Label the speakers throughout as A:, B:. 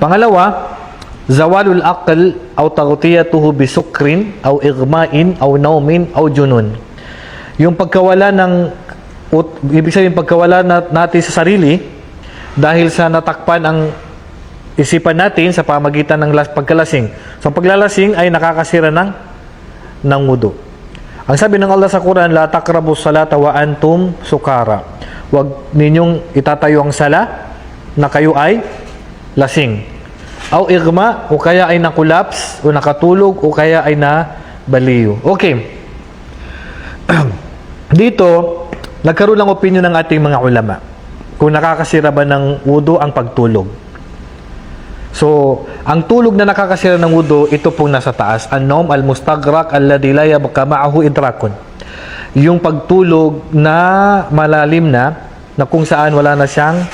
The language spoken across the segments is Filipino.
A: Pangalawa, zawalul aql aw taghtiyatuhu bisukrin aw igma'in aw naumin aw junun. Yung pagkawala ng ibig sabihin pagkawala na, natin sa sarili dahil sa natakpan ang isipan natin sa pamagitan ng las, pagkalasing. So paglalasing ay nakakasira ng ng wudu. Ang sabi ng Allah sa Quran, la taqrabu salata wa antum sukara. Huwag ninyong itatayo ang sala na kayo ay lasing. Aw igma o kaya ay nakulaps o nakatulog o kaya ay nabaliw. Okay. Dito, nagkaroon ng opinion ng ating mga ulama kung nakakasira ba ng wudu ang pagtulog. So, ang tulog na nakakasira ng wudu, ito pong nasa taas. An-nawm al-mustagrak alladhi la yabqa ma'ahu idrakun. Yung pagtulog na malalim na, na kung saan wala na siyang,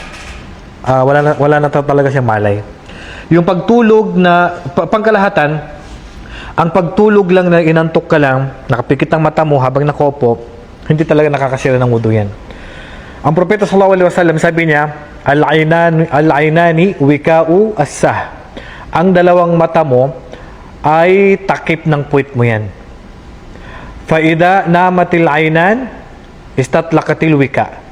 A: ah, wala, na, wala na talaga siyang malay. Yung pagtulog na, pa- pangkalahatan, ang pagtulog lang na inantok ka lang, nakapikit ang mata mo habang nakaupo, hindi talaga nakakasira ng wudu yan. Ang propeta sallallahu alaihi wasallam sabi niya, al-ainan al-ainani wika'u as-sah. Ang dalawang mata mo ay takip ng puwit mo yan. Faida namatil ainan istatlakatil wika.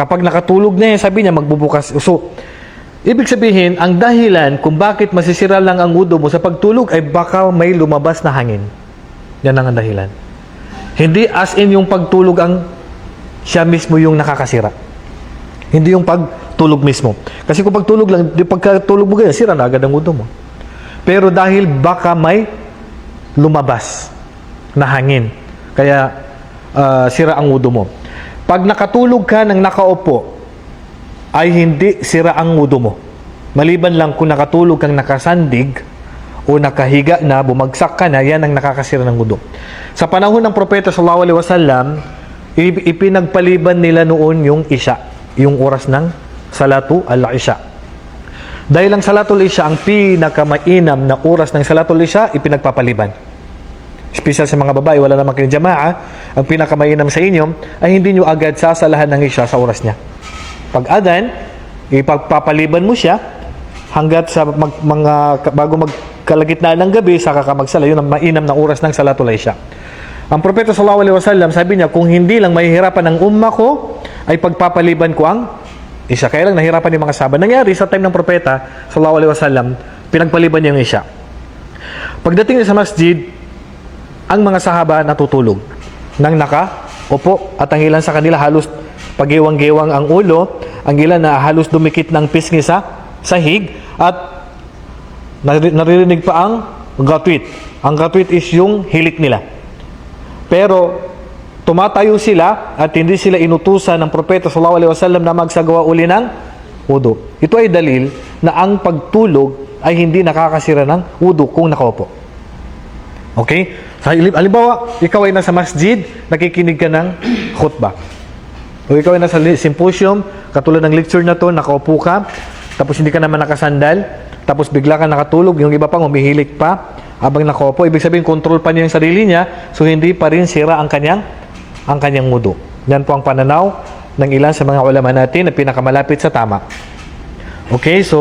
A: Kapag nakatulog na yan, sabi niya magbubukas. So, ibig sabihin, ang dahilan kung bakit masisira lang ang wudu mo sa pagtulog ay baka may lumabas na hangin. Yan ang dahilan. Hindi as in yung pagtulog ang siya mismo yung nakakasira. Hindi yung pagtulog mismo. Kasi kung pagtulog lang, di pagkatulog mo ganyan, sira na agad ang wudu mo. Pero dahil baka may lumabas na hangin, kaya ah, sira ang wudu mo. Pag nakatulog ka ng nakaupo, ay hindi sira ang wudu mo. Maliban lang kung nakatulog kang nakasandig o nakahiga na, bumagsak ka na, yan ang nakakasira ng wudu. Sa panahon ng propeta sallallahu alaihi wasallam, ip- ipinagpaliban nila noon yung isya, yung oras ng salatu al-isya. Dahil ang salatul isya, ang pinakamainam na oras ng salatul isya, ipinagpapaliban. Special sa mga babae, wala naman kayong jamaa, ang pinakamainam sa inyo ay hindi nyo agad sasalahan ng isya sa oras niya. Pag adan, ipagpapaliban mo siya hanggat sa mag, mga bago magkalagitnaan ng gabi saka ka magsala yun ang mainam na oras ng salatul isya. Ang propeta sallallahu alaihi wasallam sabi niya kung hindi lang mahihirapan ng umma ko ay pagpapaliban ko ang isya. Kaya lang nahirapan yung mga sahabat. Nangyari sa time ng propeta sallallahu alaihi wasallam pinagpaliban niya yung isya. Pagdating niya sa masjid, ang mga sahaba natutulog nang naka upo at ang ilan sa kanila halos pagiwang-giwang ang ulo, ang ilan na halos dumikit ng pisngi sa sahig at nari- naririnig pa ang gatwit. Ang gatwit is yung hilik nila. Pero tumatayo sila at hindi sila inutusan ng propeta sallallahu alaihi wasallam na magsagawa uli ng wudu. Ito ay dalil na ang pagtulog ay hindi nakakasira ng wudu kung nakaupo. Okay? Sa halim- halimbawa, ikaw ay nasa masjid, nakikinig ka ng khutbah. O ikaw ay nasa symposium, katulad ng lecture na to, nakaupo ka, tapos hindi ka naman nakasandal, tapos bigla ka nakatulog, yung iba pang humihilik pa habang nakaupo. Ibig sabihin, control pa niya yung sarili niya, so hindi pa rin sira ang kanyang, ang kanyang mudo. Yan po ang pananaw ng ilan sa mga ulama natin na pinakamalapit sa tama. Okay, so